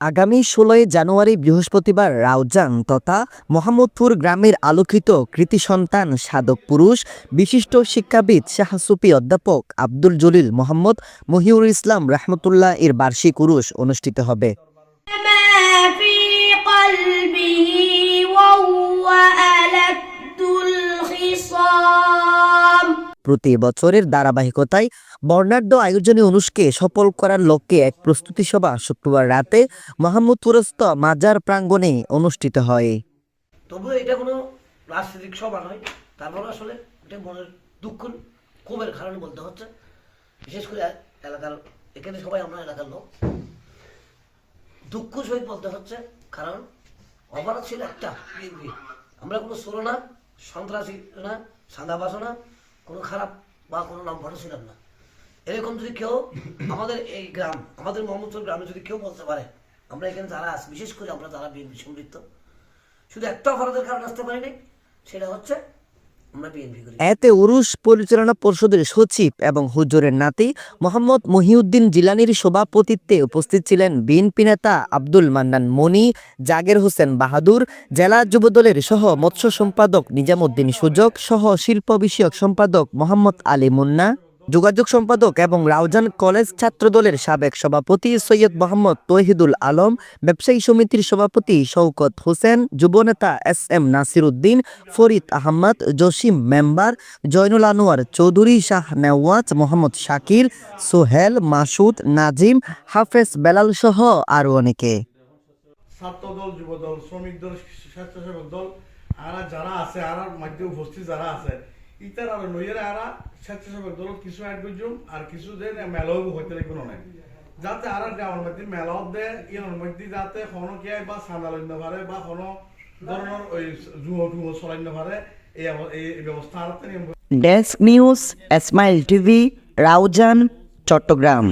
আগামী ষোলোই জানুয়ারি বৃহস্পতিবার রাউজান তথা মোহাম্মদপুর গ্রামের আলোকিত কৃতি সন্তান সাধক পুরুষ বিশিষ্ট শিক্ষাবিদ শাহসুফি অধ্যাপক আব্দুল জলিল মোহাম্মদ মহিউর ইসলাম রহমতুল্লাহ এর বার্ষিক উরুষ অনুষ্ঠিত হবে ما في قلبه وهو ألد الخصام প্রতি বছরের ধারাবাহিকতায় বর্ণাঢ্য আয়োজনে অনুষ্ঠানকে সফল করার লক্ষ্যে এক প্রস্তুতি সভা শুক্রবার রাতে মোহাম্মদপুরস্থ মাজার প্রাঙ্গণে অনুষ্ঠিত হয়। তবুও এটা কোনো রাজনৈতিক সভা নয়, তারপর আসলে এটা মনের দুঃখ, ক্ষোভের কারণ বলতে হচ্ছে। বিশেষ করে এলাকার, এখানে সবাই আমরা এলাকার লোক। দুঃখ সহিত বলতে হচ্ছে, কারণ অপরাধ ছিল একটা। আমরা কোনো চোর না, সন্ত্রাসী না, সাদাবাস না কোনো খারাপ বা কোনো নাম ভালো ছিলাম না। এরকম যদি কেউ আমাদের এই গ্রাম, আমাদের মোহাম্মদপুর গ্রামে যদি কেউ বলতে পারে, আমরা এখানে যারা আছি, বিশেষ করে আমরা যারা বিএনপি সমৃদ্ধ, শুধু একটা অপরাধের কারণে আসতে পারিনি, সেটা হচ্ছে এতে উরুশ পরিচালনা পর্ষদের সচিব এবং হুজুরের নাতি মোহাম্মদ মহিউদ্দিন জিলানির সভাপতিত্বে উপস্থিত ছিলেন বিএনপি নেতা আব্দুল মান্নান মনি, জাগের হোসেন বাহাদুর, জেলা যুবদলের সহ মৎস্য সম্পাদক নিজামুদ্দিন সুযোগ সহ শিল্প বিষয়ক সম্পাদক মোহাম্মদ আলী মুন্না। যোগাযোগ সম্পাদক এবং রাউজান কলেজ ছাত্রদলের সাবেক সভাপতি সৈয়দ মোহাম্মদ তৌহিদুল আলম, ব্যবসায়ী সমিতির সভাপতি Shawkat Hossain যুবনেতা S M Nasir Uddin Farid Ahmed, Jasim member Joynul Anwar Chowdhury, Shah Newaz, Mohammad Shakir, Sohel, Masud, Nazim, Hafez Belal সহ আরও অনেকে। ছাত্র দল যুব দল শ্রমিক দল স্বেচ্ছাসেবক দল, আর যারা আছে আর মধ্যে উপস্থিত যারা আছে ইতার আর নইয়ের আরা, স্বেচ্ছাসেবক দল কিছু অ্যাড করছুম আর কিছু যে মেলাও হইতে কোনো নাই। যাতে আর গ্রামের মধ্যে মেলাও দে ইয়ার মধ্যে যাতে কোনো বা পারে বা কোনো ধরনের ওই জুহ টুহ এই এই ব্যবস্থা আর desk news smile TV Raozan Chattogram